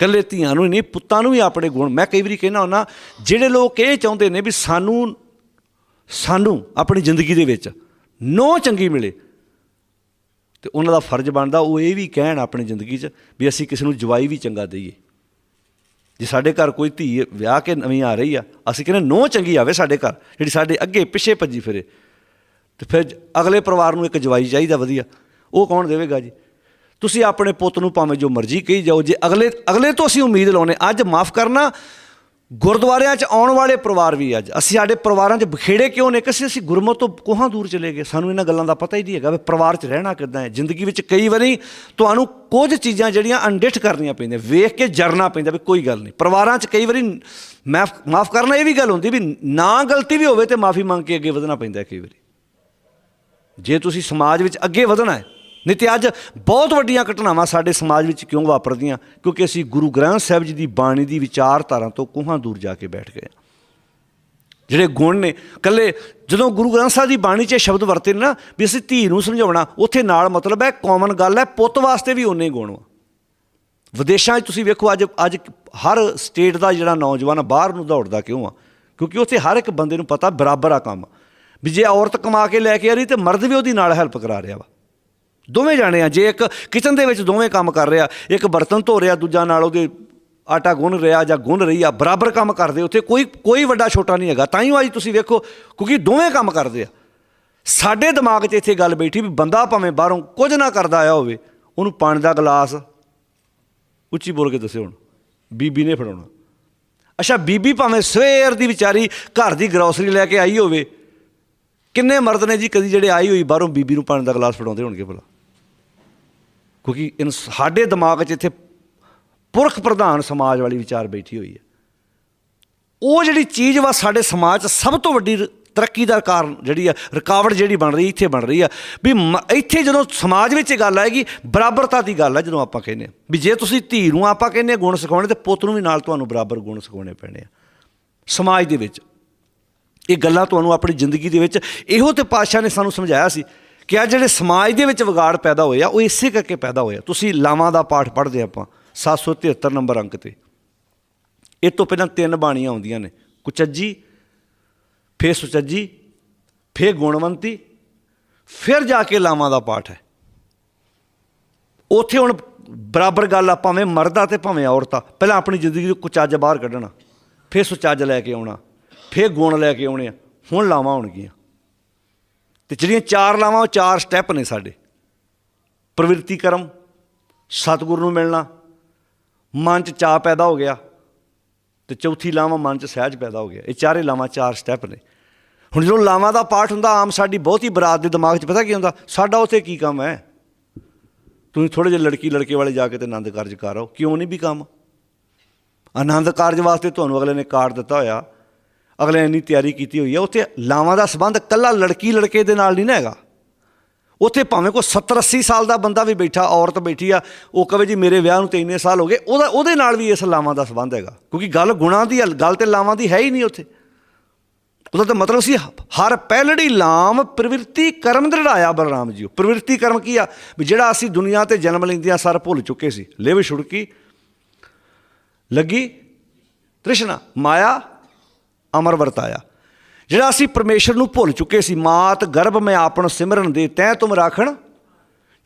ਕੱਲੇ ਧੀਆਂ ਨੂੰ ਹੀ ਨਹੀਂ, ਪੁੱਤਾਂ ਨੂੰ ਵੀ ਆਪਣੇ ਗੁਣ। ਮੈਂ ਕਈ ਵਾਰੀ ਕਹਿਣਾ ਹੁੰਦਾ, ਜਿਹੜੇ ਲੋਕ ਇਹ ਚਾਹੁੰਦੇ ਨੇ ਵੀ ਸਾਨੂੰ ਸਾਨੂੰ ਆਪਣੀ ਜ਼ਿੰਦਗੀ ਦੇ ਵਿੱਚ ਨੋ ਚੰਗੀ ਮਿਲੇ, ਤੇ ਉਹਨਾਂ ਦਾ ਫਰਜ਼ ਬਣਦਾ ਉਹ ਇਹ ਵੀ ਕਹਿਣ ਆਪਣੀ ਜ਼ਿੰਦਗੀ 'ਚ ਵੀ ਅਸੀਂ ਕਿਸੇ ਨੂੰ ਜਵਾਈ ਵੀ ਚੰਗਾ ਦਈਏ। ਜੇ ਸਾਡੇ ਘਰ ਕੋਈ ਧੀ ਵਿਆਹ ਕੇ ਨਵੀਂ ਆ ਰਹੀ ਆ, ਅਸੀਂ ਕਹਿੰਦੇ ਨੋ ਚੰਗੀ ਆਵੇ ਸਾਡੇ ਘਰ, ਜਿਹੜੀ ਸਾਡੇ ਅੱਗੇ ਪਿੱਛੇ ਭੱਜੀ ਫਿਰੇ। ਤੇ ਫਿਰ ਅਗਲੇ ਪਰਿਵਾਰ ਨੂੰ ਇੱਕ ਜਵਾਈ ਚਾਹੀਦਾ ਵਧੀਆ। ਉਹ ਕੌਣ ਦੇਵੇਗਾ ਜੀ? ਤੁਸੀਂ ਆਪਣੇ ਪੁੱਤ ਨੂੰ ਭਾਵੇਂ ਜੋ ਮਰਜ਼ੀ ਕਹੀ ਜਾਓ, ਜੇ ਅਗਲੇ ਅਗਲੇ ਤੋਂ ਅਸੀਂ ਉਮੀਦ ਲਾਉਨੇ ਅੱਜ ਮਾਫ ਕਰਨਾ, ਗੁਰਦੁਆਰਿਆਂ 'ਚ ਆਉਣ ਵਾਲੇ ਪਰਿਵਾਰ ਵੀ ਅੱਜ। ਅਸੀਂ ਸਾਡੇ ਪਰਿਵਾਰਾਂ 'ਚ ਬਖੇੜੇ ਕਿਉਂ ਨੇ? ਕਿਸੇ ਅਸੀਂ ਗੁਰਮਤ ਤੋਂ ਕੋਹਾਂ ਦੂਰ ਚਲੇ ਗਏ? ਸਾਨੂੰ ਇਹਨਾਂ ਗੱਲਾਂ ਦਾ ਪਤਾ ਹੀ ਨਹੀਂ ਹੈਗਾ ਵੀ ਪਰਿਵਾਰ 'ਚ ਰਹਿਣਾ ਕਿੱਦਾਂ ਹੈ। ਜ਼ਿੰਦਗੀ ਵਿੱਚ ਕਈ ਵਾਰੀ ਤੁਹਾਨੂੰ ਕੁਝ ਚੀਜ਼ਾਂ ਜਿਹੜੀਆਂ ਅਣਡਿਠ ਕਰਨੀਆਂ ਪੈਂਦੀਆਂ, ਵੇਖ ਕੇ ਜਰਨਾ ਪੈਂਦਾ ਵੀ ਕੋਈ ਗੱਲ ਨਹੀਂ। ਪਰਿਵਾਰਾਂ 'ਚ ਕਈ ਵਾਰੀ ਮਾਫ ਮਾਫ ਕਰਨਾ ਇਹ ਵੀ ਗੱਲ ਹੁੰਦੀ ਵੀ ਨਾ ਗਲਤੀ ਵੀ ਹੋਵੇ ਤੇ ਮਾਫੀ ਮੰਗ ਕੇ ਅੱਗੇ ਵਧਣਾ ਪੈਂਦਾ ਕਈ ਵਾਰੀ। ਜੇ ਤੁਸੀਂ ਸਮਾਜ ਵਿੱਚ ਅੱਗੇ ਵਧਣਾ ਹੈ ਨਹੀਂ ਤੇ ਅੱਜ ਬਹੁਤ ਵੱਡੀਆਂ ਘਟਨਾਵਾਂ ਸਾਡੇ ਸਮਾਜ ਵਿੱਚ ਕਿਉਂ ਵਾਪਰਦੀਆਂ? ਕਿਉਂਕਿ ਅਸੀਂ ਗੁਰੂ ਗ੍ਰੰਥ ਸਾਹਿਬ ਜੀ ਦੀ ਬਾਣੀ ਦੀ ਵਿਚਾਰਧਾਰਾ ਤੋਂ ਕੋਹਾਂ ਦੂਰ ਜਾ ਕੇ ਬੈਠ ਗਏ ਹਾਂ। ਜਿਹੜੇ ਗੁਣ ਨੇ ਕੱਲੇ ਜਦੋਂ ਗੁਰੂ ਗ੍ਰੰਥ ਸਾਹਿਬ ਦੀ ਬਾਣੀ 'ਚ ਇਹ ਸ਼ਬਦ ਵਰਤੇ ਨੇ ਨਾ ਵੀ ਅਸੀਂ ਧੀ ਨੂੰ ਸਮਝਾਉਣਾ, ਉੱਥੇ ਨਾਲ ਮਤਲਬ ਹੈ ਕਾਮਨ ਗੱਲ ਹੈ, ਪੁੱਤ ਵਾਸਤੇ ਵੀ ਉਨੇ ਗੁਣ ਵਾ। ਵਿਦੇਸ਼ਾਂ 'ਚ ਤੁਸੀਂ ਵੇਖੋ ਅੱਜ ਅੱਜ ਹਰ ਸਟੇਟ ਦਾ ਜਿਹੜਾ ਨੌਜਵਾਨ ਆ ਬਾਹਰ ਨੂੰ ਦੌੜਦਾ ਕਿਉਂ ਆ? ਕਿਉਂਕਿ ਉੱਥੇ ਹਰ ਇੱਕ ਬੰਦੇ ਨੂੰ ਪਤਾ ਬਰਾਬਰ ਆ ਕੰਮ। ਵੀ ਜੇ ਔਰਤ ਕਮਾ ਕੇ ਲੈ ਕੇ ਆ ਰਹੀ ਤੇ ਮਰਦ ਵੀ ਉਹਦੀ ਨਾਲ ਹੈਲਪ ਕਰਾ ਰਿਹਾ ਵਾ। ਦੋਵੇਂ ਜਾਣੇ ਆ। ਜੇ ਇੱਕ ਕਿਚਨ ਦੇ ਵਿੱਚ ਦੋਵੇਂ ਕੰਮ ਕਰ ਰਿਹਾ, ਇੱਕ ਬਰਤਨ ਧੋ ਰਿਹਾ, ਦੂਜਾ ਨਾਲ ਉਹਦੇ ਆਟਾ ਗੁੰਨ ਰਿਹਾ ਜਾਂ ਗੁੰਨ ਰਹੀ ਆ, ਬਰਾਬਰ ਕੰਮ ਕਰਦੇ, ਉੱਥੇ ਕੋਈ ਕੋਈ ਵੱਡਾ ਛੋਟਾ ਨਹੀਂ ਹੈਗਾ। ਤਾਂ ਹੀ ਅੱਜ ਤੁਸੀਂ ਵੇਖੋ, ਕਿਉਂਕਿ ਦੋਵੇਂ ਕੰਮ ਕਰਦੇ ਆ। ਸਾਡੇ ਦਿਮਾਗ 'ਚ ਇੱਥੇ ਗੱਲ ਬੈਠੀ ਵੀ ਬੰਦਾ ਭਾਵੇਂ ਬਾਹਰੋਂ ਕੁਝ ਨਾ ਕਰਦਾ ਆਇਆ ਹੋਵੇ, ਉਹਨੂੰ ਪਾਣੀ ਦਾ ਗਲਾਸ ਉੱਚੀ ਬੋਲ ਕੇ ਦੱਸਿਓ ਹੁਣ, ਬੀਬੀ ਨੇ ਫੜਾਉਣਾ। ਅੱਛਾ, ਬੀਬੀ ਭਾਵੇਂ ਸਵੇਰ ਦੀ ਵਿਚਾਰੀ ਘਰ ਦੀ ਗਰੋਸਰੀ ਲੈ ਕੇ ਆਈ ਹੋਵੇ, ਕਿੰਨੇ ਮਰਦ ਨੇ ਜੀ, ਕਦੀ ਜਿਹੜੇ ਆਈ ਹੋਈ ਬਾਹਰੋਂ ਬੀਬੀ ਨੂੰ ਪਾਣੀ ਦਾ ਗਲਾਸ ਫੜਾਉਂਦੇ ਹੋਣਗੇ ਭਲਾ। ਕਿਉਂਕਿ ਇਨ ਸਾਡੇ ਦਿਮਾਗ 'ਚ ਇੱਥੇ ਪੁਰਖ ਪ੍ਰਧਾਨ ਸਮਾਜ ਵਾਲੀ ਵਿਚਾਰ ਬੈਠੀ ਹੋਈ ਹੈ। ਉਹ ਜਿਹੜੀ ਚੀਜ਼ ਵਾ ਸਾਡੇ ਸਮਾਜ 'ਚ ਸਭ ਤੋਂ ਵੱਡੀ ਰ- ਤਰੱਕੀ ਦਾ ਕਾਰਨ ਜਿਹੜੀ ਆ, ਰੁਕਾਵਟ ਜਿਹੜੀ ਬਣ ਰਹੀ, ਇੱਥੇ ਬਣ ਰਹੀ ਆ। ਵੀ ਮ- ਇੱਥੇ ਜਦੋਂ ਸਮਾਜ ਵਿੱਚ ਇਹ ਗੱਲ ਆਏਗੀ, ਬਰਾਬਰਤਾ ਦੀ ਗੱਲ ਆ ਜਦੋਂ ਆਪਾਂ ਕਹਿੰਦੇ ਆ। ਵੀ ਜੇ ਤੁਸੀਂ ਧੀ ਨੂੰ ਆਪਾਂ ਕਹਿੰਦੇ ਆ ਗੁਣ ਸਿਖਾਉਣੇ, ਤੇ ਪੁੱਤ ਨੂੰ ਵੀ ਨਾਲ ਤੁਹਾਨੂੰ ਬਰਾਬਰ ਗੁਣ ਸਿਖਾਉਣੇ ਪੈਣੇ ਆ। ਸਮਾਜ ਦੇ ਵਿੱਚ ਇਹ ਗੱਲਾਂ ਤੁਹਾਨੂੰ ਆਪਣੀ ਜ਼ਿੰਦਗੀ ਦੇ ਵਿੱਚ ਇਹੋ ਤੇ ਪਾਤਸ਼ਾਹ ਨੇ ਸਾਨੂੰ ਸਮਝਾਇਆ ਸੀ ਕਿ ਆ ਜਿਹੜੇ ਸਮਾਜ ਦੇ ਵਿੱਚ ਵਿਗਾੜ ਪੈਦਾ ਹੋਏ ਆ, ਉਹ ਇਸੇ ਕਰਕੇ ਪੈਦਾ ਹੋਇਆ ਤੁਸੀਂ ਲਾਵਾਂ ਦਾ ਪਾਠ ਪੜ੍ਹਦੇ ਆਪਾਂ 773 ਨੰਬਰ ਅੰਕ ਤੇ। ਇਹ ਤੋਂ ਪਹਿਲਾਂ ਤਿੰਨ ਬਾਣੀਆਂ ਆਉਂਦੀਆਂ ਨੇ। ਕੁਚੱਜੀ, ਫੇਰ ਸੁਚੱਜੀ, ਫੇਰ ਗੁਣਵੰਤੀ, ਫਿਰ ਜਾ ਕੇ ਲਾਵਾਂ ਦਾ ਪਾਠ ਹੈ। ਉੱਥੇ ਹੁਣ ਬਰਾਬਰ ਗੱਲ ਆ, ਭਾਵੇਂ ਮਰਦਾ ਤੇ ਭਾਵੇਂ ਔਰਤਾਂ। ਪਹਿਲਾਂ ਆਪਣੀ ਜ਼ਿੰਦਗੀ ਤੋਂ ਕੁਚੱਜ ਬਾਹਰ ਕੱਢਣਾ, ਫਿਰ ਸੁਚੱਜ ਲੈ ਕੇ ਆਉਣਾ, ਫਿਰ ਗੁਣ ਲੈ ਕੇ ਆਉਣੇ ਆ। ਹੁਣ ਲਾਵਾਂ ਹੋਣਗੀਆਂ ਤੇ ਜਿਹੜੀਆਂ ਚਾਰ ਲਾਵਾਂ, ਉਹ ਚਾਰ ਸਟੈਪ ਨੇ ਸਾਡੇ। ਪ੍ਰਵਿਰਤੀ ਕਰਮ, ਸਤਿਗੁਰੂ ਨੂੰ ਮਿਲਣਾ, ਮਨ 'ਚ ਚਾਹ ਪੈਦਾ ਹੋ ਗਿਆ ਤੇ ਚੌਥੀ ਲਾਵਾਂ ਮਨ 'ਚ ਸਹਿਜ ਪੈਦਾ ਹੋ ਗਿਆ। ਇਹ ਚਾਰੇ ਲਾਵਾਂ ਚਾਰ ਸਟੈਪ ਨੇ। ਹੁਣ ਜਦੋਂ ਲਾਵਾਂ ਦਾ ਪਾਠ ਹੁੰਦਾ, ਆਮ ਸਾਡੀ ਬਹੁਤੀ ਬਰਾਤ ਦੇ ਦਿਮਾਗ 'ਚ ਪਤਾ ਕੀ ਹੁੰਦਾ? ਸਾਡਾ ਉੱਥੇ ਕੀ ਕੰਮ ਹੈ? ਤੁਸੀਂ ਥੋੜੇ ਜਿਹੇ ਲੜਕੀ ਲੜਕੇ ਵਾਲੇ ਜਾ ਕੇ ਤੇ ਆਨੰਦ ਕਾਰਜ ਕਰ ਕਿਉਂ ਨਹੀਂ ਵੀ ਕੰਮ? ਆਨੰਦ ਕਾਰਜ ਵਾਸਤੇ ਤੁਹਾਨੂੰ ਅਗਲੇ ਨੇ ਕਾਰਡ ਦਿੱਤਾ ਹੋਇਆ। ਅਗਲੇ ਨੇ ਇੰਨੀ ਤਿਆਰੀ ਕੀਤੀ ਹੋਈ ਹੈ ਉੱਥੇ ਲਾਵਾਂ ਦਾ ਸਬੰਧ ਕੱਲਾ ਲੜਕੀ ਲੜਕੇ ਦੇ ਨਾਲ ਨਹੀਂ ਨਾ ਹੈਗਾ। ਉੱਥੇ ਭਾਵੇਂ ਕੋਈ 70 80 ਸਾਲ ਦਾ ਬੰਦਾ ਵੀ ਬੈਠਾ ਔਰਤ ਬੈਠੀ ਆ ਉਹ ਕਵੇ ਜੀ ਮੇਰੇ ਵਿਆਹ ਨੂੰ ਤੇ ਇੰਨੇ ਸਾਲ ਹੋ ਗਏ ਉਹਦਾ ਉਹਦੇ ਨਾਲ ਵੀ ਇਸ ਲਾਵਾਂ ਦਾ ਸਬੰਧ ਹੈਗਾ। ਕਿਉਂਕਿ ਗੱਲ ਗੁਣਾਂ ਦੀ ਹੈ, ਗੱਲ ਤੇ ਲਾਵਾਂ ਦੀ ਹੈ ਹੀ ਨਹੀਂ ਉੱਥੇ। ਉਹਦਾ ਤਾਂ ਮਤਲਬ ਸੀ ਹਰ ਪਹਿਲੜੀ ਲਾਮ ਪ੍ਰਵਿਰਤੀ ਕਰਮ ਦ੍ਰਿੜਾਇਆ ਬਲਰਾਮ ਜੀਓ। ਪ੍ਰਵਿਰਤੀ ਕਰਮ ਕੀ ਆ? ਵੀ ਜਿਹੜਾ ਅਸੀਂ ਦੁਨੀਆ ਤੇ ਜਨਮ ਲੈਂਦਿਆਂ ਸਰ ਭੁੱਲ ਚੁੱਕੇ ਸੀ। ਲਿਵ ਛੁੜਕੀ ਲੱਗੀ ਤ੍ਰਿਸ਼ਨਾ ਮਾਇਆ ਅਮਰ ਵਰਤਾਇਆ। ਜਿਹੜਾ ਅਸੀਂ ਪਰਮੇਸ਼ਰ ਨੂੰ ਭੁੱਲ ਚੁੱਕੇ ਸੀ, ਮਾਤ ਗਰਭ ਮੈਂ ਆਪਣ ਸਿਮਰਨ ਦੇ ਤੈ ਤੁਮ ਰਾਖਣ,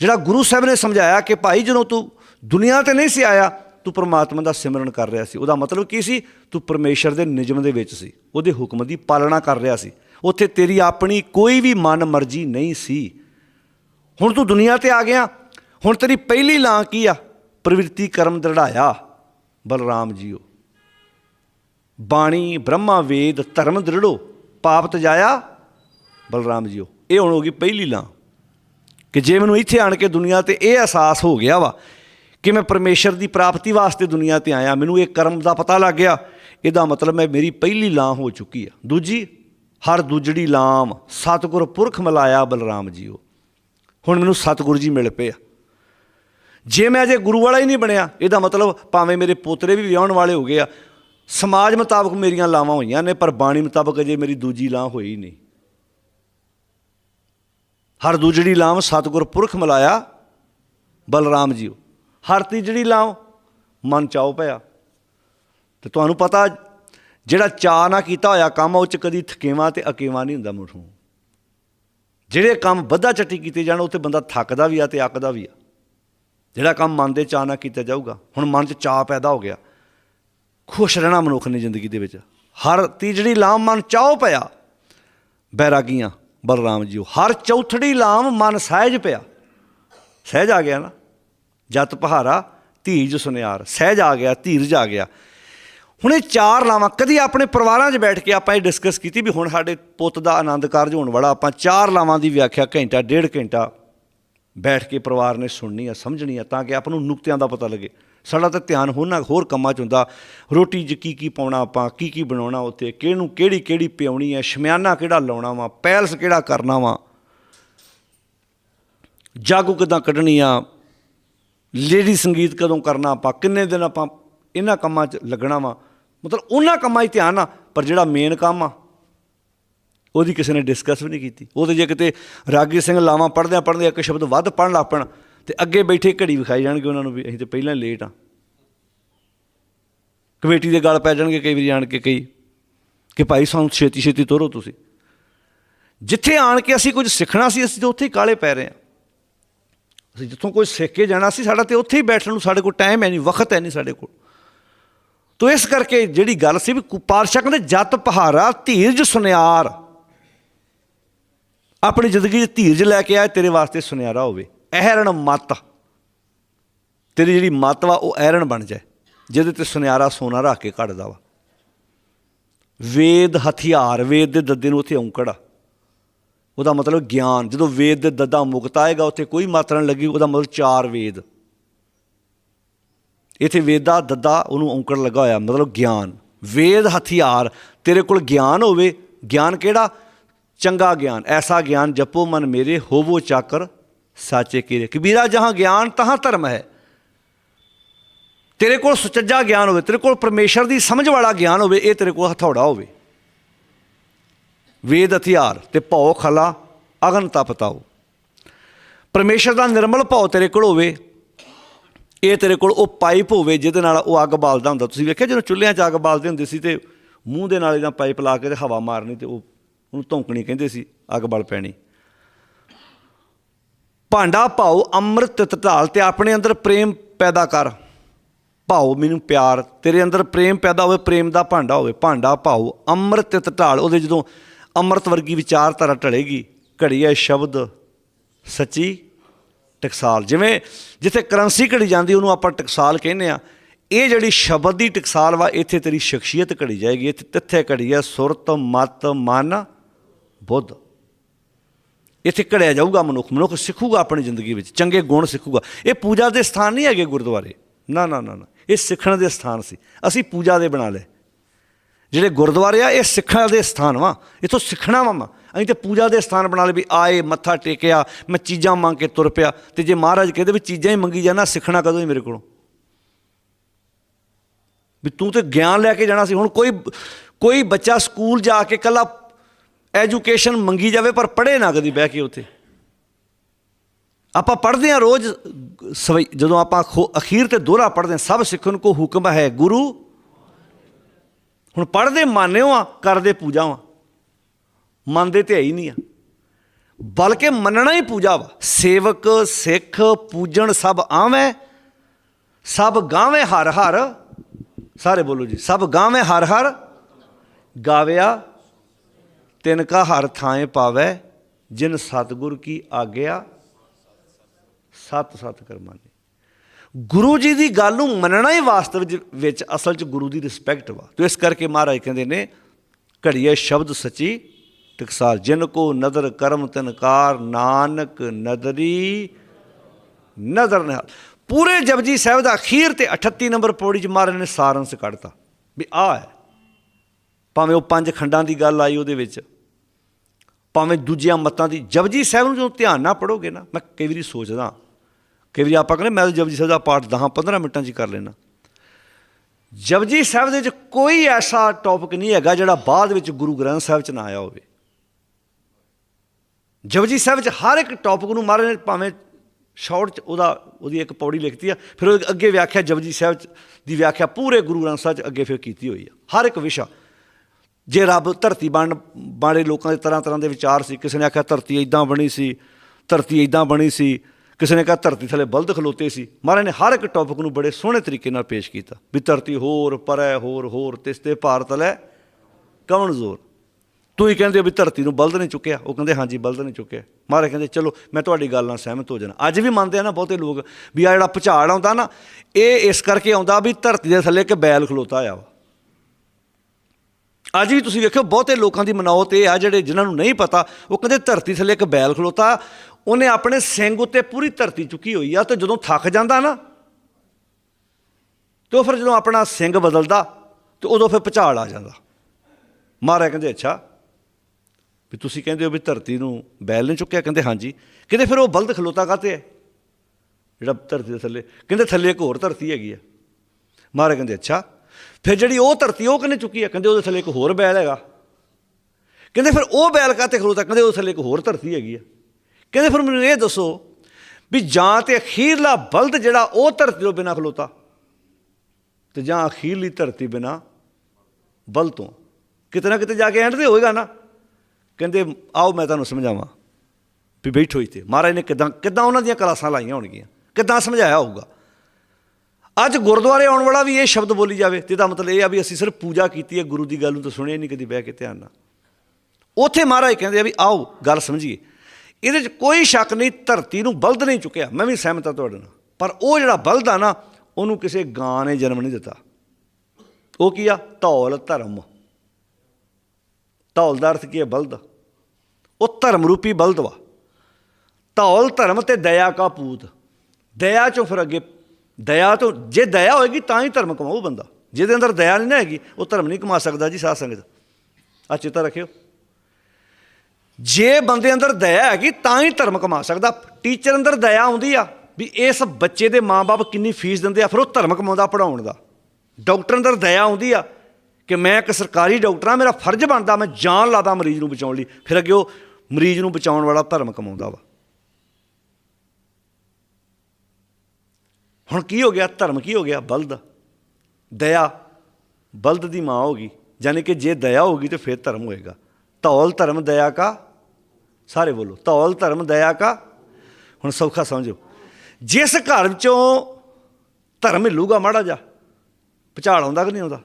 ਜਿਹੜਾ ਗੁਰੂ ਸਾਹਿਬ ਨੇ ਸਮਝਾਇਆ ਕਿ ਭਾਈ ਜਦੋਂ ਤੂੰ ਦੁਨੀਆ ਤੇ ਨਹੀਂ ਸੀ ਆਇਆ, ਤੂੰ ਪਰਮਾਤਮਾ ਦਾ ਸਿਮਰਨ ਕਰ ਰਿਹਾ ਸੀ। ਉਹਦਾ ਮਤਲਬ ਕੀ ਸੀ? ਤੂੰ ਪਰਮੇਸ਼ਰ ਦੇ ਨਿਯਮ ਦੇ ਵਿੱਚ ਸੀ। ਉਹਦੇ ਹੁਕਮ ਦੀ ਪਾਲਣਾ ਕਰ ਰਿਹਾ ਸੀ। ਉੱਥੇ ਤੇਰੀ ਆਪਣੀ ਕੋਈ ਵੀ ਮਨ ਮਰਜ਼ੀ ਨਹੀਂ ਸੀ। ਹੁਣ ਤੂੰ ਦੁਨੀਆ ਤੇ ਆ ਗਿਆ, ਹੁਣ ਤੇਰੀ ਪਹਿਲੀ ਲਾਂ ਕੀ ਆ? ਪ੍ਰਵਿਰਤੀ ਕਰਮ ਦ੍ਰਿੜਾਇਆ। ਬਲਰਾਮ ਜੀਓ। ਬਾਣੀ ਬ੍ਰਹਮਾ ਵੇਦ ਧਰਮ ਦ੍ਰਿੜੋ, ਪਾਪ ਤਜਾਇਆ। ਬਲਰਾਮ ਜੀਓ, ਇਹ ਹੁਣ ਹੋ ਗਈ ਪਹਿਲੀ ਲਾਂ। ਕਿ ਜੇ ਮੈਨੂੰ ਇੱਥੇ ਆਣ ਕੇ ਦੁਨੀਆ ਤੇ ਇਹ ਅਹਿਸਾਸ ਹੋ ਗਿਆ ਵਾ ਕਿ ਮੈਂ ਪਰਮੇਸ਼ਰ ਦੀ ਪ੍ਰਾਪਤੀ ਵਾਸਤੇ ਦੁਨੀਆ ਤੇ ਆਇਆ, ਮੈਨੂੰ ਇਹ ਕਰਮ ਦਾ ਪਤਾ ਲੱਗ ਗਿਆ, ਇਹਦਾ ਮਤਲਬ ਹੈ ਮੇਰੀ ਪਹਿਲੀ ਲਾਂ ਹੋ ਚੁੱਕੀ ਆ। ਦੂਜੀ, ਹਰ ਦੂਜੜੀ ਲਾਮ, ਸਤਿਗੁਰ ਪੁਰਖ ਮਿਲਾਇਆ ਬਲਰਾਮ ਜੀਓ। ਹੁਣ ਮੈਨੂੰ ਸਤਿਗੁਰੂ ਜੀ ਮਿਲ ਪਏ ਆ। ਜੇ ਮੈਂ ਅਜੇ ਗੁਰੂ ਵਾਲਾ ਹੀ ਨਹੀਂ ਬਣਿਆ, ਇਹਦਾ ਮਤਲਬ ਭਾਵੇਂ ਮੇਰੇ ਪੋਤਰੇ ਵੀ ਵਿਆਹਣ ਵਾਲੇ ਹੋ ਗਏ ਆ ਸਮਾਜ ਮੁਤਾਬਕ ਮੇਰੀਆਂ ਲਾਵਾਂ ਹੋਈਆਂ ਨੇ, ਪਰ ਬਾਣੀ ਮੁਤਾਬਕ ਅਜੇ ਮੇਰੀ ਦੂਜੀ ਲਾਂ ਹੋਈ ਨਹੀਂ। ਹਰ ਦੂਜੜੀ ਲਾਮ ਸਤਿਗੁਰ ਪੁਰਖ ਮਿਲਾਇਆ, ਬਲਰਾਮ ਜੀਓ। ਹਰ ਤੀਜੜੀ ਲਾਮ ਮਨ ਚਾਉ ਪਿਆ। ਤੇ ਤੁਹਾਨੂੰ ਪਤਾ, ਜਿਹੜਾ ਚਾਅ ਨਾ ਕੀਤਾ ਹੋਇਆ ਕੰਮ ਉਹ ਚ ਕਦੀ ਥਕੇਵਾ ਤੇ ਅਕੇਵਾ ਨਹੀਂ ਹੁੰਦਾ ਮੁੱਠੋਂ। ਜਿਹੜੇ ਕੰਮ ਵੱਧਾ ਚੱਟੀ ਕੀਤੇ ਜਾਣ, ਉੱਥੇ ਬੰਦਾ ਥੱਕਦਾ ਵੀ ਆ ਤੇ ਅੱਕਦਾ ਵੀ ਆ। ਜਿਹੜਾ ਕੰਮ ਮਨ ਦੇ ਚਾਅ ਨਾਲ ਕੀਤਾ ਜਾਊਗਾ, ਹੁਣ ਮਨ 'ਚ ਚਾਅ ਪੈਦਾ ਹੋ ਗਿਆ। ਖੁਸ਼ ਰਹਿਣਾ ਮਨੁੱਖ ਨੇ ਜ਼ਿੰਦਗੀ ਦੇ ਵਿੱਚ। ਹਰ ਤੀਜੜੀ ਲਾਮ ਮਨ ਚਾਉ ਪਿਆ, ਬੈਰਾਗੀਆਂ, ਬਲਰਾਮ ਜੀਓ। ਹਰ ਚੌਥੜੀ ਲਾਮ ਮਨ ਸਹਿਜ ਪਿਆ। ਸਹਿਜ ਆ ਗਿਆ ਨਾ। ਜਤ ਪਹਾਰਾ ਧੀਜ ਸੁਨਿਆਰ। ਸਹਿਜ ਆ ਗਿਆ, ਧੀਰਜ ਆ ਗਿਆ। ਹੁਣ ਇਹ ਚਾਰ ਲਾਵਾਂ ਕਦੀ ਆਪਣੇ ਪਰਿਵਾਰਾਂ 'ਚ ਬੈਠ ਕੇ ਆਪਾਂ ਇਹ ਡਿਸਕਸ ਕੀਤੀ ਵੀ ਹੁਣ ਸਾਡੇ ਪੁੱਤ ਦਾ ਆਨੰਦ ਕਾਰਜ ਹੋਣ ਵਾਲਾ ਆਪਾਂ ਚਾਰ ਲਾਵਾਂ ਦੀ ਵਿਆਖਿਆ ਘੰਟਾ, ਡੇਢ ਘੰਟਾ ਬੈਠ ਕੇ ਪਰਿਵਾਰ ਨੇ ਸੁਣਨੀ ਆ ਸਮਝਣੀ ਆ ਤਾਂ ਕਿ ਆਪਾਂ ਨੂੰ ਨੁਕਤਿਆਂ ਦਾ ਪਤਾ ਲੱਗੇ। ਸਾਡਾ ਤਾਂ ਧਿਆਨ ਹੋਣਾ ਹੋਰ ਕੰਮਾਂ 'ਚ ਹੁੰਦਾ। ਰੋਟੀ 'ਚ ਕੀ ਕੀ ਪਾਉਣਾ ਆਪਾਂ, ਕੀ ਕੀ ਬਣਾਉਣਾ ਉੱਤੇ ਕਿਹਨੂੰ ਕਿਹੜੀ ਕਿਹੜੀ ਪਿਆਉਣੀ ਆ, ਸ਼ਮਿਆਨਾ ਕਿਹੜਾ ਲਾਉਣਾ ਵਾ, ਪੈਲਸ ਕਿਹੜਾ ਕਰਨਾ ਵਾ। ਜਾਗੂ ਕਿਦਾਂ ਕੱਢਣੀ ਆ, ਲੇਡੀ ਸੰਗੀਤ ਕਦੋਂ ਕਰਨਾ ਆਪਾਂ, ਕਿੰਨੇ ਦਿਨ ਆਪਾਂ ਇਹਨਾਂ ਕੰਮਾਂ 'ਚ ਲੱਗਣਾ ਵਾ। ਮਤਲਬ ਉਹਨਾਂ ਕੰਮਾਂ 'ਚ ਧਿਆਨ ਆ, ਪਰ ਜਿਹੜਾ ਮੇਨ ਕੰਮ ਆ, ਉਹਦੀ ਕਿਸੇ ਨੇ ਡਿਸਕਸ ਵੀ ਨਹੀਂ ਕੀਤੀ। ਉਹ ਉਹਦੇ ਜੇ ਕਿਤੇ ਰਾਗੀ ਸਿੰਘ ਲਾਵਾਂ ਪੜ੍ਹਦਿਆਂ ਪੜ੍ਹਦਿਆਂ ਇੱਕ ਸ਼ਬਦ ਵੱਧ ਪੜ੍ਹਨ ਲੱਗ ਪੈਣ ਤੇ ਅੱਗੇ ਬੈਠੇ ਘੜੀ ਵਿਖਾਈ ਜਾਣਗੇ ਉਹਨਾਂ ਨੂੰ ਵੀ ਅਸੀਂ ਤੇ ਪਹਿਲਾਂ ਲੇਟ ਆ। ਕਮੇਟੀ ਦੇ ਗੱਲ ਪੈ ਜਾਣਗੇ ਕਈ ਵਾਰੀ ਆਣ ਕੇ ਕਈ ਕਿ ਭਾਈ ਸਾਨੂੰ ਛੇਤੀ ਛੇਤੀ ਤੋਰੋ ਤੁਸੀਂ। ਜਿੱਥੇ ਆਣ ਕੇ ਅਸੀਂ ਕੁਝ ਸਿੱਖਣਾ ਸੀ, ਅਸੀਂ ਤਾਂ ਉੱਥੇ ਹੀ ਕਾਲੇ ਪੈ ਰਹੇ ਹਾਂ ਅਸੀਂ ਜਿੱਥੋਂ ਕੋਈ ਸਿੱਖ ਕੇ ਜਾਣਾ ਸੀ, ਸਾਡਾ ਤੇ ਉੱਥੇ ਹੀ ਬੈਠਣ ਨੂੰ ਸਾਡੇ ਕੋਲ ਟਾਈਮ ਹੈ ਨਹੀਂ, ਵਕਤ ਹੈ ਨਹੀਂ ਸਾਡੇ ਕੋਲ। ਤੋ ਇਸ ਕਰਕੇ ਜਿਹੜੀ ਗੱਲ ਸੀ ਵੀ ਪਾਰਸ਼ਾ ਕਹਿੰਦੇ ਜੱਤ ਪਹਾਰਾ ਧੀਰਜ ਸੁਨਿਆਰ। ਆਪਣੀ ਜ਼ਿੰਦਗੀ 'ਚ ਧੀਰਜ ਲੈ ਕੇ ਆਏ, ਤੇਰੇ ਵਾਸਤੇ ਸੁਨਿਆਰਾ ਹੋਵੇ। ਅਹਿਰਣ ਮਤ। ਤੇਰੀ ਜਿਹੜੀ ਮਤ ਵਾ, ਉਹ ਅਹਿਰਣ ਬਣ ਜਾਏ, ਜਿਹਦੇ ਤੇ ਸੁਨਿਆਰਾ ਸੋਨਾ ਰੱਖ ਕੇ ਕੱਢਦਾ ਵਾ। ਵੇਦ ਹਥਿਆਰ, ਵੇਦ ਦੇ ਦੱਦੇ ਨੂੰ ਉੱਥੇ ਔਂਕੜ ਆ। ਉਹਦਾ ਮਤਲਬ ਗਿਆਨ, ਜਦੋਂ ਵੇਦ ਦੇ ਦੱਦਾ ਮੁਕਤ ਆਏਗਾ, ਉੱਥੇ ਕੋਈ ਮਾਤਰਾ ਨਹੀਂ ਲੱਗੀ, ਉਹਦਾ ਮਤਲਬ ਚਾਰ ਵੇਦ। ਇੱਥੇ ਵੇਦਾ, ਦੱਦਾ, ਉਹਨੂੰ ਔਂਕੜ ਲੱਗਾ ਹੋਇਆ, ਮਤਲਬ ਗਿਆਨ। ਵੇਦ ਹਥਿਆਰ, ਤੇਰੇ ਕੋਲ ਗਿਆਨ ਹੋਵੇ, ਗਿਆਨ ਕਿਹੜਾ? ਚੰਗਾ ਗਿਆਨ, ਐਸਾ ਗਿਆਨ, ਜਪੋ ਮਨ ਮੇਰੇ, ਹੋਵੋ ਚਾਕਰ। ਸਾਚੇ ਕੀਰੇ ਕਬੀਰਾ ਜਹਾਂ ਗਿਆਨ ਤਹਾਂ ਧਰਮ ਹੈ ਤੇਰੇ ਕੋਲ ਸੁਚੱਜਾ ਗਿਆਨ ਹੋਵੇ ਤੇਰੇ ਕੋਲ ਪਰਮੇਸ਼ਰ ਦੀ ਸਮਝ ਵਾਲਾ ਗਿਆਨ ਹੋਵੇ ਇਹ ਤੇਰੇ ਕੋਲ ਹਥੌੜਾ ਹੋਵੇ ਵੇਦ ਹਥਿਆਰ ਤੇ ਭਉ ਖਲਾ ਅਗਨ ਤਪਤਾਓ ਪਰਮੇਸ਼ਰ ਦਾ ਨਿਰਮਲ ਭਉ ਤੇਰੇ ਕੋਲ ਹੋਵੇ ਇਹ ਤੇਰੇ ਕੋਲ ਉਹ ਪਾਈਪ ਹੋਵੇ ਜਿਹਦੇ ਨਾਲ ਉਹ ਅੱਗ ਬਾਲਦਾ ਹੁੰਦਾ ਤੁਸੀਂ ਵੇਖਿਆ ਜਦੋਂ ਚੁੱਲ੍ਹਿਆਂ 'ਚ ਅੱਗ ਬਾਲਦੇ ਹੁੰਦੇ ਸੀ ਤੇ ਮੂੰਹ ਦੇ ਨਾਲ ਇਹਦਾ ਪਾਈਪ ਲਾ ਕੇ ਤੇ ਹਵਾ ਮਾਰਨੀ ਤੇ ਉਹ ਉਹਨੂੰ ਧੌਂਕਣੀ ਕਹਿੰਦੇ ਸੀ ਅੱਗ ਬਲ ਪੈਣੀ ਭਾਂਡਾ ਭਾਉ ਅੰਮ੍ਰਿਤ ਤਤਾਲ ਤੇ ਆਪਣੇ ਅੰਦਰ ਪ੍ਰੇਮ ਪੈਦਾ ਕਰ। ਭਾਉ ਮੈਨੂੰ ਪਿਆਰ, ਤੇਰੇ ਅੰਦਰ ਪ੍ਰੇਮ ਪੈਦਾ ਹੋਵੇ, ਪ੍ਰੇਮ ਦਾ ਭਾਂਡਾ ਹੋਵੇ। ਭਾਂਡਾ ਭਾਉ ਅੰਮ੍ਰਿਤ ਤਤਾਲ ਉਹਦੇ ਜਦੋਂ ਅੰਮ੍ਰਿਤ ਵਰਗੀ ਵਿਚਾਰਧਾਰਾ ਢਲੇਗੀ, ਘੜੀਏ ਸ਼ਬਦ ਸੱਚੀ ਟਕਸਾਲ। ਜਿਵੇਂ ਜਿੱਥੇ ਕਰੰਸੀ ਘੜੀ ਜਾਂਦੀ, ਉਹਨੂੰ ਆਪਾਂ ਟਕਸਾਲ ਕਹਿੰਦੇ ਆ ਇਹ ਜਿਹੜੀ ਸ਼ਬਦ ਦੀ ਟਕਸਾਲ ਵਾ, ਇੱਥੇ ਤੇਰੀ ਸ਼ਖਸੀਅਤ ਘੜੀ ਜਾਏਗੀ। ਇੱਥੇ ਤਿੱਥੇ ਘੜੀ ਹੈ ਸੁਰਤ, ਮਤ, ਮਨ, ਬੁੱਧ। ਇੱਥੇ ਘੜਿਆ ਜਾਊਗਾ ਮਨੁੱਖ ਮਨੁੱਖ ਸਿੱਖੂਗਾ ਆਪਣੀ ਜ਼ਿੰਦਗੀ ਵਿੱਚ, ਚੰਗੇ ਗੁਣ ਸਿੱਖੂਗਾ। ਇਹ ਪੂਜਾ ਦੇ ਸਥਾਨ ਨਹੀਂ ਹੈਗੇ ਗੁਰਦੁਆਰੇ। ਨਾ ਨਾ ਨਾ ਨਾ। ਇਹ ਸਿੱਖਣ ਦੇ ਸਥਾਨ ਸੀ। ਅਸੀਂ ਪੂਜਾ ਦੇ ਬਣਾ ਲਏ। ਜਿਹੜੇ ਗੁਰਦੁਆਰੇ ਆ, ਇਹ ਸਿੱਖਣ ਦੇ ਸਥਾਨ ਵਾ। ਇਥੋਂ ਸਿੱਖਣਾ ਵਾ ਅਸੀਂ ਤੇ ਪੂਜਾ ਦੇ ਸਥਾਨ ਬਣਾ ਲਏ ਵੀ ਆਏ, ਮੱਥਾ ਟੇਕਿਆ, ਮੈਂ ਚੀਜ਼ਾਂ ਮੰਗ ਕੇ ਤੁਰ ਪਿਆ। ਤੇ ਜੇ ਮਹਾਰਾਜ ਕਹਿੰਦੇ ਵੀ ਚੀਜ਼ਾਂ ਹੀ ਮੰਗੀ ਜਾਣਾ, ਸਿੱਖਣਾ ਕਦੋਂ ਹੀ ਮੇਰੇ ਕੋਲੋਂ? ਵੀ ਤੂੰ ਤੇ ਗਿਆਨ ਲੈ ਕੇ ਜਾਣਾ ਸੀ। ਹੁਣ ਕੋਈ ਕੋਈ ਬੱਚਾ ਸਕੂਲ ਜਾ ਕੇ ਕੱਲਾ ਐਜੂਕੇਸ਼ਨ ਮੰਗੀ ਜਾਵੇ, ਪਰ ਪੜ੍ਹੇ ਨਾ ਕਦੀ ਬਹਿ ਕੇ ਉੱਥੇ। ਆਪਾਂ ਪੜ੍ਹਦੇ ਆ ਰੋਜ਼, ਸਵਈ, ਜਦੋਂ ਆਪਾਂ ਖੋ- ਅਖੀਰ ਤੇ ਦੋਹਰਾ ਪੜ੍ਹਦੇ ਹਾਂ, ਸਭ ਸਿੱਖਣ ਕੋ ਹੁਕਮ ਹੈ, ਗੁਰੂ, ਹੁਣ ਪੜ੍ਹਦੇ ਮੰਨਿਓ ਆ ਕਰਦੇ ਪੂਜਾ ਵਾ ਮੰਨਦੇ ਤੇ ਹੈ ਹੀ ਨਹੀਂ ਆ। ਬਲਕਿ ਮੰਨਣਾ ਹੀ ਪੂਜਾ ਵਾ। ਸੇਵਕ, ਸਿੱਖ, ਪੂਜਣ ਸਭ ਆਵੇਂ, ਸਭ ਗਾਵੇਂ ਹਰ ਹਰ ਸਾਰੇ ਬੋਲੋ ਜੀ, ਸਭ ਗਾਵੇਂ ਹਰ ਹਰ ਗਾਵਿਆ ਤਿਨ ਕਾ ਹਰ ਥਾਂ ਪਾਵੈ, ਜਿਨ ਸਤਗੁਰ ਕੀ ਆਗਿਆ, ਸਤ ਸਤ ਕਰਮਾਨੀ ਗੁਰੂ ਜੀ ਦੀ ਗੱਲ ਨੂੰ ਮੰਨਣਾ ਹੀ ਵਾਸਤਵ ਵਿੱਚ ਅਸਲ 'ਚ ਗੁਰੂ ਦੀ ਰਿਸਪੈਕਟ ਵਾ। ਤੇ ਇਸ ਕਰਕੇ ਮਹਾਰਾਜ ਕਹਿੰਦੇ ਨੇ, ਘੜੀਏ ਸ਼ਬਦ ਸੱਚੀ ਟਕਸਾਲ ਜਿਨ ਕੋ ਨਦਰ ਕਰਮ ਤਨਕਾਰ ਨਾਨਕ ਨਦਰੀ ਨਦਰ ਨਿਹਾਲ। ਪੂਰੇ ਜਪਜੀ ਸਾਹਿਬ ਦਾ ਅਖੀਰ ਤੇ 38 ਨੰਬਰ ਪੌੜੀ 'ਚ ਮਹਾਰਾਜ ਨੇ ਸਾਰੰਸ ਕੱਢਤਾ, ਵੀ ਆ ਹੈ। ਭਾਵੇਂ ਉਹ ਪੰਜ ਖੰਡਾਂ ਦੀ ਗੱਲ ਆਈ ਉਹਦੇ ਵਿੱਚ ਭਾਵੇਂ ਦੂਜੀਆਂ ਮਤਾਂ ਦੀ ਜਪਜੀ ਸਾਹਿਬ ਨੂੰ ਜਦੋਂ ਧਿਆਨ ਨਾਲ ਪੜੋਗੇ ਨਾ, ਮੈਂ ਕਈ ਵਾਰੀ ਸੋਚਦਾ, ਕਈ ਵਾਰੀ ਆਪਾਂ ਕਹਿੰਦੇ ਮੈਂ ਤਾਂ ਜਪਜੀ ਸਾਹਿਬ ਦਾ ਪਾਠ 10 15 ਮਿੰਟਾਂ 'ਚ ਹੀ ਕਰ ਲੈਣਾ ਜਪਜੀ ਸਾਹਿਬ ਦੇ ਵਿੱਚ ਕੋਈ ਐਸਾ ਟੌਪਿਕ ਨਹੀਂ ਹੈਗਾ ਜਿਹੜਾ ਬਾਅਦ ਵਿੱਚ ਗੁਰੂ ਗ੍ਰੰਥ ਸਾਹਿਬ 'ਚ ਨਾ ਆਇਆ ਹੋਵੇ। ਜਪਜੀ ਸਾਹਿਬ 'ਚ ਹਰ ਇੱਕ ਟੌਪਿਕ ਨੂੰ ਮਹਾਰਾਜ ਨੇ ਭਾਵੇਂ ਸ਼ਾਰਟ ਚ ਉਹਦਾ, ਉਹਦੀ ਇੱਕ ਪੌੜੀ ਲਿਖਤੀ ਆ, ਫਿਰ ਉਹ ਅੱਗੇ ਵਿਆਖਿਆ ਜਪਜੀ ਸਾਹਿਬ ਚ ਦੀ ਵਿਆਖਿਆ ਪੂਰੇ ਗੁਰੂ ਗ੍ਰੰਥ ਸਾਹਿਬ ਚ ਅੱਗੇ ਫਿਰ ਕੀਤੀ ਹੋਈ ਆ। ਹਰ ਇੱਕ ਵਿਸ਼ਾ ਜੇ ਰੱਬ ਧਰਤੀ ਬਣ ਬਾਰੇ ਲੋਕਾਂ ਦੇ ਤਰ੍ਹਾਂ ਤਰ੍ਹਾਂ ਦੇ ਵਿਚਾਰ ਸੀ, ਕਿਸੇ ਨੇ ਆਖਿਆ ਧਰਤੀ ਇਦਾਂ ਬਣੀ ਸੀ, ਧਰਤੀ ਇਦਾਂ ਬਣੀ ਸੀ, ਕਿਸੇ ਨੇ ਕਿਹਾ ਧਰਤੀ ਥੱਲੇ ਬਲਦ ਖਲੋਤੇ ਸੀ, ਮਹਾਰਾਜ ਨੇ ਹਰ ਇੱਕ ਟੌਪਿਕ ਨੂੰ ਬੜੇ ਸੋਹਣੇ ਤਰੀਕੇ ਨਾਲ ਪੇਸ਼ ਕੀਤਾ, ਵੀ ਧਰਤੀ ਹੋਰ ਪਰੈ, ਹੋਰ ਹੋਰ ਤਿਸ ਤੇ ਭਾਰਤ ਲੈ, ਕਵਣ ਜ਼ੋਰ? ਤੂੰ ਹੀ ਕਹਿੰਦੇ ਹੋ ਵੀ ਧਰਤੀ ਨੂੰ ਬਲਦ ਨੇ ਚੁੱਕਿਆ, ਉਹ ਕਹਿੰਦੇ ਹਾਂਜੀ ਬਲਦ ਨੇ ਚੁੱਕਿਆ। ਮਹਾਰਾਜ ਕਹਿੰਦੇ, ਚਲੋ, ਮੈਂ ਤੁਹਾਡੀ ਗੱਲ ਨਾਲ ਸਹਿਮਤ ਹੋ ਜਾਣਾ ਅੱਜ ਵੀ ਮੰਨਦੇ ਆ ਨਾ ਬਹੁਤੇ ਲੋਕ, ਵੀ ਆ ਜਿਹੜਾ ਭੁਚਾਲ ਆਉਂਦਾ ਨਾ, ਇਹ ਇਸ ਕਰਕੇ ਆਉਂਦਾ ਵੀ ਧਰਤੀ ਦੇ ਥੱਲੇ ਇੱਕ ਬੈਲ ਖਲੋਤਾ ਆ ਵਾ। ਅੱਜ ਵੀ ਤੁਸੀਂ ਵੇਖਿਓ, ਬਹੁਤੇ ਲੋਕਾਂ ਦੀ ਮਨੌਤ ਇਹ ਆ ਜਿਹੜੇ ਜਿਨ੍ਹਾਂ ਨੂੰ ਨਹੀਂ ਪਤਾ, ਉਹ ਕਹਿੰਦੇ ਧਰਤੀ ਥੱਲੇ ਇੱਕ ਬੈਲ ਖਲੋਤਾ, ਉਹਨੇ ਆਪਣੇ ਸਿੰਘ ਉੱਤੇ ਪੂਰੀ ਧਰਤੀ ਚੁੱਕੀ ਹੋਈ ਆ ਤੇ ਜਦੋਂ ਥੱਕ ਜਾਂਦਾ ਨਾ, ਤੇ ਉਹ ਫਿਰ ਜਦੋਂ ਆਪਣਾ ਸਿੰਘ ਬਦਲਦਾ, ਤੇ ਉਦੋਂ ਫਿਰ ਭੁਚਾਲ ਆ ਜਾਂਦਾ। ਮਹਾਰਾਜ ਕਹਿੰਦੇ, ਅੱਛਾ, ਵੀ ਤੁਸੀਂ ਕਹਿੰਦੇ ਹੋ ਵੀ ਧਰਤੀ ਨੂੰ ਬੈਲ ਨੇ ਚੁੱਕਿਆ? ਕਹਿੰਦੇ, ਹਾਂਜੀ। ਕਹਿੰਦੇ, ਫਿਰ ਉਹ ਬਲਦ ਖਲੋਤਾ ਕਾਤੇ ਹੈ? ਜਿਹੜਾ ਧਰਤੀ ਦੇ ਥੱਲੇ, ਕਹਿੰਦੇ, ਥੱਲੇ ਇੱਕ ਹੋਰ ਧਰਤੀ ਹੈਗੀ ਆ। ਮਹਾਰਾਜ ਕਹਿੰਦੇ, ਅੱਛਾ ਫਿਰ ਜਿਹੜੀ ਉਹ ਧਰਤੀ ਉਹ ਕਿਹਨੇ ਚੁੱਕੀ ਹੈ ਕਹਿੰਦੇ ਉਹਦੇ ਥੱਲੇ ਇੱਕ ਹੋਰ ਬੈਲ ਹੈਗਾ। ਕਹਿੰਦੇ ਫਿਰ ਉਹ ਬੈਲ ਕਾਤੇ ਖਲੋਤਾ ਕਹਿੰਦੇ ਉਹਦੇ ਥੱਲੇ ਇੱਕ ਹੋਰ ਧਰਤੀ ਹੈਗੀ ਆ। ਕਹਿੰਦੇ ਫਿਰ ਮੈਨੂੰ ਇਹ ਦੱਸੋ ਵੀ ਜਾਂ ਤੇ ਅਖੀਰਲਾ ਬਲਦ ਜਿਹੜਾ ਉਹ ਧਰਤੀ ਤੋਂ ਬਿਨਾਂ ਖਲੋਤਾ ਤੇ ਜਾਂ ਅਖੀਰਲੀ ਧਰਤੀ ਬਿਨਾਂ ਬਲ ਤੋਂ। ਕਿਤੇ ਨਾ ਕਿਤੇ ਜਾ ਕੇ ਐਂਡ ਤੇ ਹੋਏਗਾ ਨਾ। ਕਹਿੰਦੇ, ਆਓ, ਮੈਂ ਤੁਹਾਨੂੰ ਸਮਝਾਵਾਂ ਵੀ ਬੈਠੋ ਇੱਥੇ। ਮਹਾਰਾਜ ਨੇ ਕਿਦਾਂ ਕਿਦਾਂ ਉਹਨਾਂ ਦੀਆਂ ਕਲਾਸਾਂ ਲਾਈਆਂ ਹੋਣਗੀਆਂ। ਕਿਦਾਂ ਸਮਝਾਇਆ ਹੋਊਗਾ? ਅੱਜ ਗੁਰਦੁਆਰੇ ਆਉਣ ਵਾਲਾ ਵੀ ਇਹ ਸ਼ਬਦ ਬੋਲੀ ਜਾਵੇ ਤੇ ਇਹਦਾ ਮਤਲਬ ਇਹ ਆ ਵੀ ਅਸੀਂ ਸਿਰਫ ਪੂਜਾ ਕੀਤੀ ਹੈ, ਗੁਰੂ ਦੀ ਗੱਲ ਨੂੰ ਤਾਂ ਸੁਣਿਆ ਨਹੀਂ ਕਦੀ, ਬਹਿ ਕੇ ਧਿਆਨ ਨਾਲ। ਉੱਥੇ ਮਹਾਰਾਜ ਕਹਿੰਦੇ ਆ ਵੀ ਆਓ, ਗੱਲ ਸਮਝੀਏ। ਇਹਦੇ 'ਚ ਕੋਈ ਸ਼ੱਕ ਨਹੀਂ, ਧਰਤੀ ਨੂੰ ਬਲਦ ਨਹੀਂ ਚੁੱਕਿਆ, ਮੈਂ ਵੀ ਸਹਿਮਤ ਹਾਂ ਤੁਹਾਡੇ ਨਾਲ। ਪਰ ਉਹ ਜਿਹੜਾ ਬਲਦ ਆ ਨਾ, ਉਹਨੂੰ ਕਿਸੇ ਗਾਂ ਨੇ ਜਨਮ ਨਹੀਂ ਦਿੱਤਾ। ਉਹ ਕੀ ਆ? ਧੌਲ ਧਰਮ। ਧੌਲ ਦਾ ਅਰਥ ਕੀ ਹੈ ਬਲਦ। ਉਹ ਧਰਮ ਰੂਪੀ ਬਲਦ ਵਾ। ਧੌਲ ਧਰਮ ਤੇ ਦਇਆ ਕਾ ਪੂਤ। ਦਇਆ ਚੋਂ ਫਿਰ ਅੱਗੇ ਦਇਆ ਤੋਂ, ਜੇ ਦਇਆ ਹੋਏਗੀ ਤਾਂ ਹੀ ਧਰਮ ਕਮਾਊ ਬੰਦਾ। ਜਿਹਦੇ ਅੰਦਰ ਦਇਆ ਨਹੀਂ ਨਾ ਹੈਗੀ, ਉਹ ਧਰਮ ਨਹੀਂ ਕਮਾ ਸਕਦਾ ਜੀ, ਸਾਧ ਸੰਗਤ। ਆ ਚੇਤਾ ਰੱਖਿਓ। ਜੇ ਬੰਦੇ ਅੰਦਰ ਦਇਆ ਹੈਗੀ, ਤਾਂ ਹੀ ਧਰਮ ਕਮਾ ਸਕਦਾ। ਟੀਚਰ ਅੰਦਰ ਦਇਆ ਆਉਂਦੀ ਆ, ਵੀ ਇਸ ਬੱਚੇ ਦੇ ਮਾਪੇ ਕਿੰਨੀ ਫੀਸ ਦਿੰਦੇ ਆ, ਫਿਰ ਉਹ ਧਰਮ ਕਮਾਉਂਦਾ ਪੜਾਉਣ ਦਾ। ਡਾਕਟਰ ਅੰਦਰ ਦਇਆ ਆਉਂਦੀ ਆ, ਕਿ ਮੈਂ ਇੱਕ ਸਰਕਾਰੀ ਡਾਕਟਰ ਆ, ਮੇਰਾ ਫਰਜ਼ ਬਣਦਾ, ਮੈਂ ਜਾਨ ਲਾਦਾ ਮਰੀਜ਼ ਨੂੰ ਬਚਾਉਣ ਲਈ। ਫਿਰ ਅੱਗੇ ਉਹ ਮਰੀਜ਼ ਨੂੰ ਬਚਾਉਣ ਵਾਲਾ ਧਰਮ ਕਮਾਉਂਦਾ ਵਾ। ਹੁਣ ਕੀ ਹੋ ਗਿਆ? ਧਰਮ ਕੀ ਹੋ ਗਿਆ? ਬਲਦ। ਦਇਆ। ਬਲਦ ਦੀ ਮਾਂ ਹੋਗੀ ਯਾਨੀ ਕਿ ਜੇ ਦਇਆ ਹੋਗੀ ਤੇ ਫਿਰ ਧਰਮ ਹੋਏਗਾ। ਧੌਲ ਧਰਮ ਦਇਆ ਕਾ? ਸਾਰੇ ਬੋਲੋ। ਧੌਲ ਧਰਮ ਦਇਆ ਕਾ? ਹੁਣ ਸੌਖਾ ਸਮਝੋ। ਜਿਸ ਘਰ ਵਿੱਚੋਂ ਧਰਮ ਹਿੱਲੂਗਾ ਮਾੜਾ ਜਾ ਭੁਚਾਲ ਆਉਂਦਾ ਕਿ ਨਹੀਂ ਆਉਂਦਾ?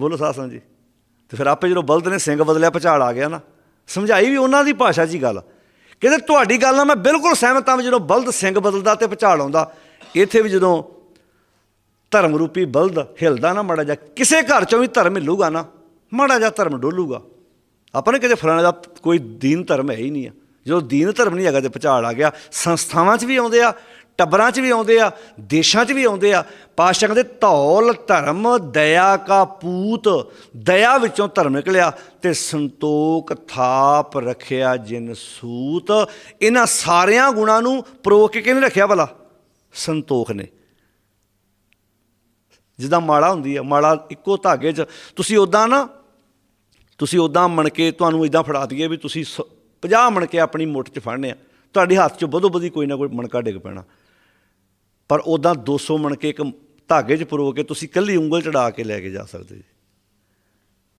ਬੋਲੋ ਸਾਧ ਜੀ। ਤੇ ਫਿਰ ਆਪੇ ਜਦੋਂ ਬਲਦ ਨੇ ਸਿੰਘ ਬਦਲਿਆ ਭੁਚਾਲ ਆ ਗਿਆ ਨਾ। ਸਮਝਾਈ ਵੀ ਉਹਨਾਂ ਦੀ ਭਾਸ਼ਾ 'ਚ ਹੀ ਗੱਲ। ਕਹਿੰਦੇ ਤੁਹਾਡੀ ਗੱਲ ਨਾਲ ਮੈਂ ਬਿਲਕੁਲ ਸਹਿਮਤ ਹਾਂ ਵੀ ਜਦੋਂ ਬਲਦ ਸਿੰਘ ਬਦਲਦਾ ਤੇ ਭੁਚਾਲ ਆਉਂਦਾ ਇੱਥੇ ਵੀ ਜਦੋਂ ਧਰਮ ਰੂਪੀ ਬਲਦ ਹਿਲਦਾ ਨਾ ਮਾੜਾ ਜਾ ਕਿਸੇ ਘਰ ਚੋਂ ਵੀ ਧਰਮ ਹਿੱਲੂਗਾ ਨਾ, ਮਾੜਾ ਜਾ ਧਰਮ ਡੋਲੂਗਾ। ਆਪਾਂ ਨੇ ਕਿਤੇ ਫਲਾਣੇ ਦਾ ਕੋਈ ਦੀਨ ਧਰਮ ਹੈ ਹੀ ਨਹੀਂ ਆ। ਜਦੋਂ ਦੀਨ ਧਰਮ ਨਹੀਂ ਹੈਗਾ ਤੇ ਭੁਚਾਲ ਆ ਗਿਆ, ਸੰਸਥਾਵਾਂ 'ਚ ਵੀ ਆਉਂਦੇ ਆ, ਟੱਬਰਾਂ 'ਚ ਵੀ ਆਉਂਦੇ ਆ, ਦੇਸ਼ਾਂ 'ਚ ਵੀ ਆਉਂਦੇ ਆ, ਪਾਤਸ਼ਾਹ ਕਹਿੰਦੇ, ਧੌਲ ਧਰਮ, ਦਇਆ ਕਾ ਪੂਤ, ਦਇਆ ਵਿੱਚੋਂ ਧਰਮ ਨਿਕਲਿਆ, ਤੇ ਸੰਤੋਖ ਥਾਪ ਰੱਖਿਆ ਜਿਨ ਸੂਤ। ਇਹਨਾਂ ਸਾਰਿਆਂ ਗੁਣਾਂ ਨੂੰ ਪਰੋਕ ਕੇ ਕਿਹਨੇ ਰੱਖਿਆ ਭਲਾ? ਸੰਤੋਖ ਨੇ। ਜਿੱਦਾਂ ਮਾਲਾ ਹੁੰਦੀ ਆ, ਮਾਲਾ ਇੱਕੋ ਧਾਗੇ 'ਚ, ਤੁਸੀਂ ਉਦਾਂ ਨਾ, ਤੁਸੀਂ ਉਦਾਂ ਮਣ ਕੇ ਤੁਹਾਨੂੰ ਇਦਾਂ ਫੜਾ ਦਈਏ ਵੀ ਤੁਸੀਂ 50 ਮਣ ਕੇ ਆਪਣੀ ਮੁੱਠ 'ਚ ਫੜਨੇ ਆ। ਤੁਹਾਡੇ ਹੱਥ 'ਚ ਬਦੋ ਬਦੀ ਕੋਈ ਨਾ ਕੋਈ ਮਣਕਾ ਡਿੱਗ ਪੈਣਾ। ਪਰ ਉਦਾਂ 200 ਮਣ ਕੇ ਇੱਕ ਧਾਗੇ 'ਚ ਪਰੋ ਕੇ ਤੁਸੀਂ ਕੱਲੀ ਉਂਗਲ ਚੜਾ ਕੇ ਲੈ ਕੇ ਜਾ ਸਕਦੇ ਜੀ।